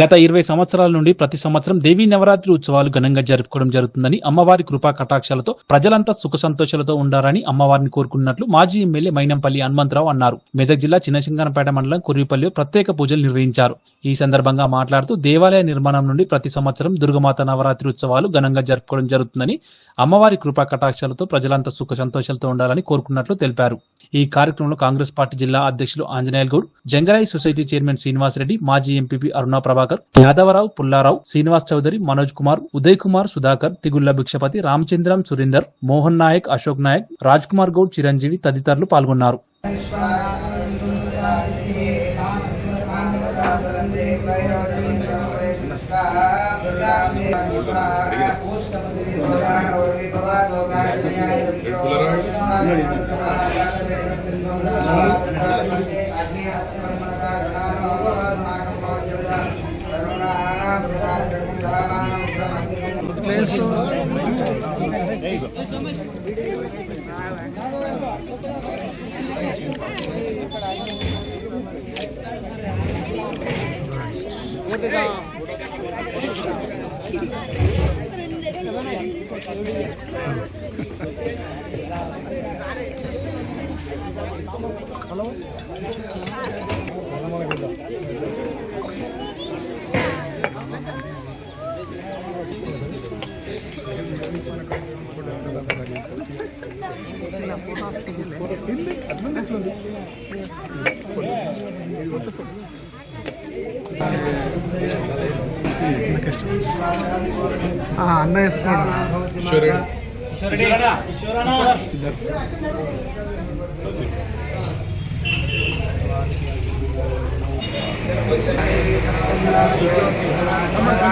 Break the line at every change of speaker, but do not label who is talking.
గత ఇరవై సంవత్సరాల నుండి ప్రతి సంవత్సరం దేవీ నవరాత్రి ఉత్సవాలు ఘనంగా జరుపుకోవడం జరుగుతుందని అమ్మవారి కృపా కటాక్షాలతో ప్రజలంతా సుఖ సంతోషాలతో ఉండాలని అమ్మవారిని కోరుకున్నట్లు మాజీ ఎమ్మెల్యే మైనంపల్లి హనుమంతరావు అన్నారు. మెదక్ జిల్లా చిన్నశంగనపేట మండలం కుర్రిపల్లిలో ప్రత్యేక పూజలు నిర్వహించారు. ఈ సందర్భంగా మాట్లాడుతూ దేవాలయ నిర్మాణం నుండి ప్రతి సంవత్సరం దుర్గమాత నవరాత్రి ఉత్సవాలు ఘనంగా జరుపుకోవడం జరుగుతుందని అమ్మవారి కృపా కటాక్షాలతో ప్రజలంతా సుఖ సంతోషాలతో ఉండాలని కోరుకున్నట్లు తెలిపారు. ఈ కార్యక్రమంలో కాంగ్రెస్ పార్టీ జిల్లా అధ్యక్షులు ఆంజనేయులు గౌడ్ జంగరాయి సొసైటీ చైర్మన్ శ్రీనివాసరెడ్డి మాజీ ఎంపీపీ అరుణా ప్రభాకర్ యాదవరావు పుల్లారావు శ్రీనివాస్ చౌదరి మనోజ్ కుమార్ ఉదయ్ కుమార్ సుధాకర్ తిగుళ్ళ భిక్షపతి రామచంద్రం సురేందర్ మోహన్ నాయక్ అశోక్ నాయక్ రాజ్ కుమార్ గౌడ్ చిరంజీవి తదితరులు పాల్గొన్నారు.
ప్లేస్ అన్న వేసుకోండి.